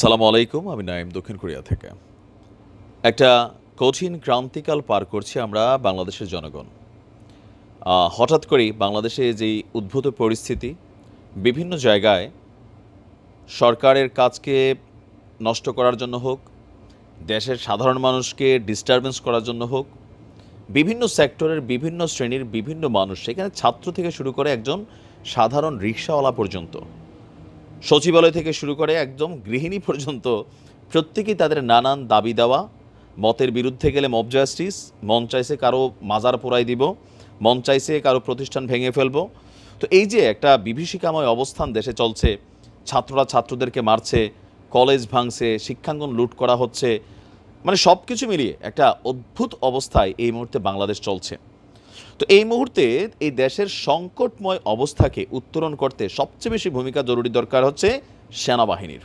সালাম আলাইকুম, আমি নাইম দক্ষিণ কোরিয়া থেকে। একটা কঠিন ক্রান্তিকাল পার করছি আমরা বাংলাদেশের জনগণ। হঠাৎ করেই বাংলাদেশে যেই উদ্ভূত পরিস্থিতি, বিভিন্ন জায়গায় সরকারের কাজকে নষ্ট করার জন্য হোক, দেশের সাধারণ মানুষকে ডিস্টারবেন্স করার জন্য হোক, বিভিন্ন সেক্টরের বিভিন্ন শ্রেণির বিভিন্ন মানুষ, সেখানে ছাত্র থেকে শুরু করে একজন সাধারণ রিক্সাওয়ালা পর্যন্ত সচিবালয় থেকে শুরু করে একদম গৃহিণী পর্যন্ত প্রত্যেকেই তাদের নানান দাবি দেওয়া। মতের বিরুদ্ধে গেলে মব জাস্টিস মন চাইছে কারও মাজার পোড়াই দিব, মন চাইছে কারও প্রতিষ্ঠান ভেঙে ফেলব। তো এই যে একটা বিভীষিকাময় অবস্থান দেশে চলছে, ছাত্ররা ছাত্রদেরকে মারছে কলেজ ভাঙছে, শিক্ষাঙ্গন লুট করা হচ্ছে মানে সব কিছু মিলিয়ে একটা অদ্ভুত অবস্থায় এই মুহূর্তে বাংলাদেশ চলছে। তো এই মুহূর্তে এই দেশের সংকটময় অবস্থাকে উত্তরণ করতে সবচেয়ে বেশি ভূমিকা জরুরি দরকার হচ্ছে সেনাবাহিনীর।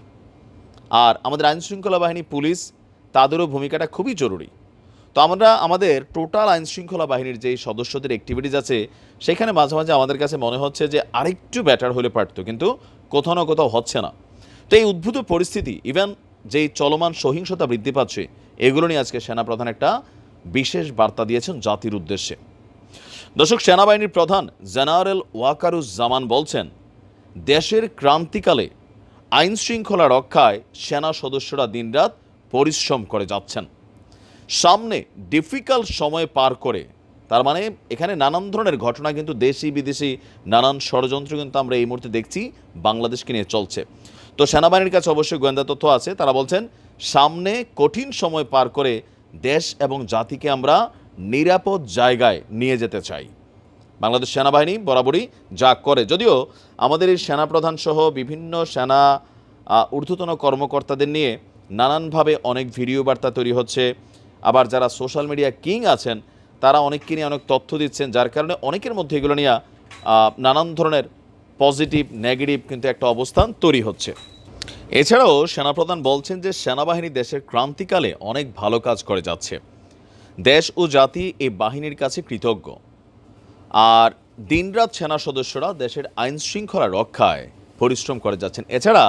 আর আমাদের আইন শৃঙ্খলা বাহিনী, পুলিশ, তাদেরও ভূমিকাটা খুবই জরুরি। তো আমরা, আমাদের টোটাল আইন শৃঙ্খলা বাহিনীর যেই সদস্যদের অ্যাক্টিভিটিস আছে, সেখানে মাঝে মাঝে আমাদের কাছে মনে হচ্ছে যে আরেকটু ব্যাটার হলে পারতো, কিন্তু কোথাও না কোথাও হচ্ছে না। তো এই উদ্ভূত পরিস্থিতি ইভেন যেই চলমান সহিংসতা বৃদ্ধি পাচ্ছে, এগুলো নিয়ে আজকে সেনাপ্রধান একটা বিশেষ বার্তা দিয়েছেন জাতির উদ্দেশ্যে। দর্শক, সেনাবাহিনীর প্রধান জেনারেল ওয়াকারুজ্জামান বলছেন, দেশের ক্রান্তিকালে আইন শৃঙ্খলা রক্ষায় সেনা সদস্যরা দিনরাত পরিশ্রম করে যাচ্ছেন। সামনে ডিফিকাল্ট সময় পার করে, তার মানে এখানে নানান ধরনের ঘটনা কিন্তু দেশি, বিদেশি নানান ষড়যন্ত্র কিন্তু আমরা এই মুহূর্তে দেখছি, বাংলাদেশকে নিয়ে চলছে। তো সেনাবাহিনীর কাছে অবশ্যই গোয়েন্দা তথ্য আছে, তারা বলছেন, সামনে কঠিন সময় পার করে দেশ এবং জাতিকে আমরা নিরাপদ জায়গায় নিয়ে যেতে চাই। বাংলাদেশ সেনাবাহিনী বরাবরই যা করে। যদিও আমাদের এই সেনাপ্রধান সহ বিভিন্ন সেনা ঊর্ধ্বতন কর্মকর্তাদের নিয়ে নানানভাবে অনেক ভিডিও বার্তা তৈরি হচ্ছে। আবার যারা সোশ্যাল মিডিয়া কিং আছেন, তারা অনেককে নিয়ে অনেক তথ্য দিচ্ছেন, যার কারণে অনেকের মধ্যে এগুলো নিয়ে নানান ধরনের পজিটিভ, নেগেটিভ কিন্তু একটা অবস্থান তৈরি হচ্ছে। এছাড়াও সেনাপ্রধান বলছেন যে, সেনাবাহিনী দেশের ক্রান্তিকালে অনেক ভালো কাজ করে যাচ্ছে। দেশ ও জাতি এই বাহিনীর কাছে কৃতজ্ঞ। আর দিনরাত সেনা সদস্যরা দেশের আইন শৃঙ্খলা রক্ষায় পরিশ্রম করে যাচ্ছেন। এছাড়া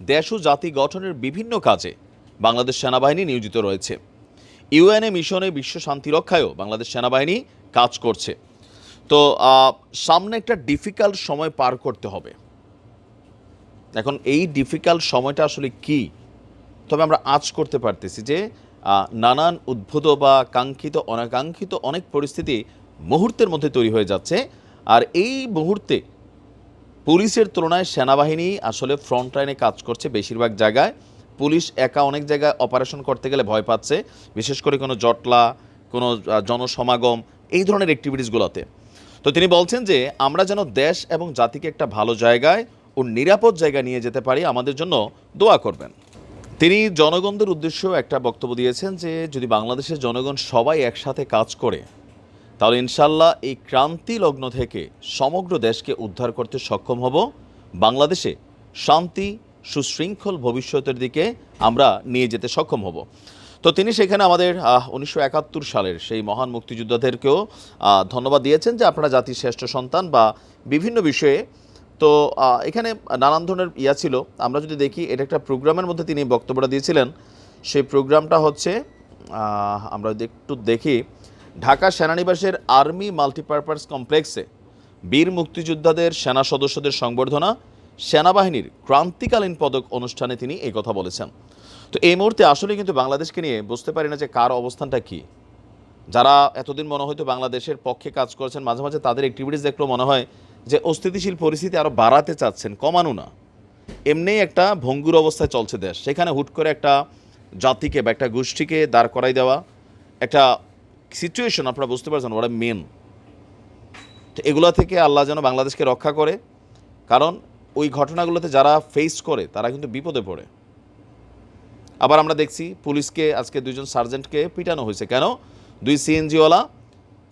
দেশ ও জাতি গঠনের বিভিন্ন কাজে বাংলাদেশ সেনাবাহিনী নিয়োজিত রয়েছে। ইউএনএ মিশনে বিশ্ব শান্তি রক্ষায়ও বাংলাদেশ সেনাবাহিনী কাজ করছে। তো সামনে একটা ডিফিকাল্ট সময় পার করতে হবে। এখন এই ডিফিকাল্ট সময়টা আসলে কি? তবে আমরা আজ করতে পারতেছি যে নানান উদ্ভূত বা কাঙ্ক্ষিত, অনাকাঙ্ক্ষিত অনেক পরিস্থিতি মুহূর্তের মধ্যে তৈরি হয়ে যাচ্ছে। আর এই মুহূর্তে পুলিশের তুলনায় সেনাবাহিনী আসলে ফ্রন্ট লাইনে কাজ করছে বেশিরভাগ জায়গায়। পুলিশ একা অনেক জায়গায় অপারেশন করতে গেলে ভয় পাচ্ছে, বিশেষ করে কোনো জটলা, কোনো জনসমাগম, এই ধরনের অ্যাক্টিভিটিসগুলোতে তো তিনি বলছেন যে, আমরা যেন দেশ এবং জাতিকে একটা ভালো জায়গায় ও নিরাপদ জায়গায় নিয়ে যেতে পারি, আমাদের জন্য দোয়া করবেন। তিনি জনগণদের উদ্দেশ্যেও একটা বক্তব্য দিয়েছেন যে, যদি বাংলাদেশের জনগণ সবাই একসাথে কাজ করে, তাহলে ইনশাল্লাহ এই ক্রান্তি লগ্ন থেকে সমগ্র দেশকে উদ্ধার করতে সক্ষম হব। বাংলাদেশে শান্তি, সুশৃঙ্খল ভবিষ্যতের দিকে আমরা নিয়ে যেতে সক্ষম হব। তো তিনি সেখানে আমাদের উনিশশো একাত্তর সালের সেই মহান মুক্তিযোদ্ধাদেরকেও ধন্যবাদ দিয়েছেন যে আপনারা জাতির শ্রেষ্ঠ সন্তান বা বিভিন্ন বিষয়ে তো এখানে নানান ধরনের ইয়া ছিল। আমরা যদি দেখি, এটা একটা প্রোগ্রামের মধ্যে তিনি বক্তব্যটা দিয়েছিলেন। সেই প্রোগ্রামটা হচ্ছে আমরা একটু দেখি, ঢাকা সেনানিবাসের আর্মি মাল্টিপারপাস কমপ্লেক্সে বীর মুক্তিযোদ্ধাদের সেনা সদস্যদের সংবর্ধনা, সেনাবাহিনীর ক্রান্তিকালীন পদক অনুষ্ঠানে তিনি এই কথা বলেছেন। তো এই মুহূর্তে আসলে কিন্তু বাংলাদেশকে নিয়ে বুঝতে পারি না যে কার অবস্থানটা কী। যারা এতদিন মনে হয়তো বাংলাদেশের পক্ষে কাজ করেছেন, মাঝে মাঝে তাদের অ্যাক্টিভিটিস দেখলেও মনে হয় যে অস্থিতিশীল পরিস্থিতি আরও বাড়াতে চাচ্ছেন, কমানো না। এমনিই একটা ভঙ্গুর অবস্থায় চলছে দেশ। সেখানে হুট করে একটা জাতিকে বা একটা গোষ্ঠীকে দাঁড় করাই দেওয়া, একটা সিচুয়েশন আপনারা বুঝতে পারছেন ওরা মেন তো এগুলো থেকে আল্লাহ যেন বাংলাদেশকে রক্ষা করে। কারণ ওই ঘটনাগুলোতে যারা ফেস করে, তারা কিন্তু বিপদে পড়ে। আবার আমরা দেখছি পুলিশকে, আজকে দুইজন সার্জেন্টকে পিটানো হয়েছে। কেন? দুই সিএনজিওয়ালা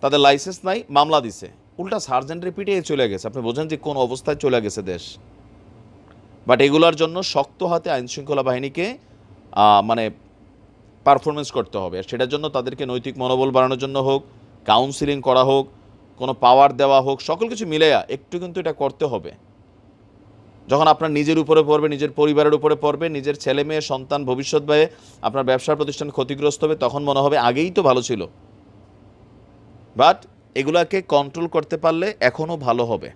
তাদের লাইসেন্স নাই, মামলা দিছে। উল্টা সার্জেন্টের পিটিয়ে চলে গেছে। আপনি বোঝেন যে কোন অবস্থায় চলে গেছে দেশ। বাট এগুলোর জন্য শক্ত হাতে আইন শৃঙ্খলা বাহিনীকে মানে পারফরমেন্স করতে হবে। সেটার জন্য তাদেরকে নৈতিক মনোবল বাড়ানোর জন্য হোক কাউন্সিলিং করা হোক, কোনো পাওয়ার দেওয়া হোক, সকল কিছু মিলেয়া একটু কিন্তু এটা করতে হবে। যখন আপনার নিজের উপরে পড়বে, নিজের পরিবারের উপরে পড়বে, নিজের ছেলে মেয়ে, সন্তান, ভবিষ্যৎ ব্যয়ে আপনার ব্যবসার প্রতিষ্ঠান ক্ষতিগ্রস্ত হবে, তখন মনে হবে আগেই তো ভালো ছিল। বাট এগুলাকে কন্ট্রোল করতে পারলে এখনও ভালো হবে।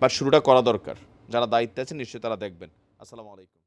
বা শুরুটা করা দরকার। যারা দায়িত্বে আছে, নিশ্চয়ই তারা দেখবেন। আসসালামু আলাইকুম।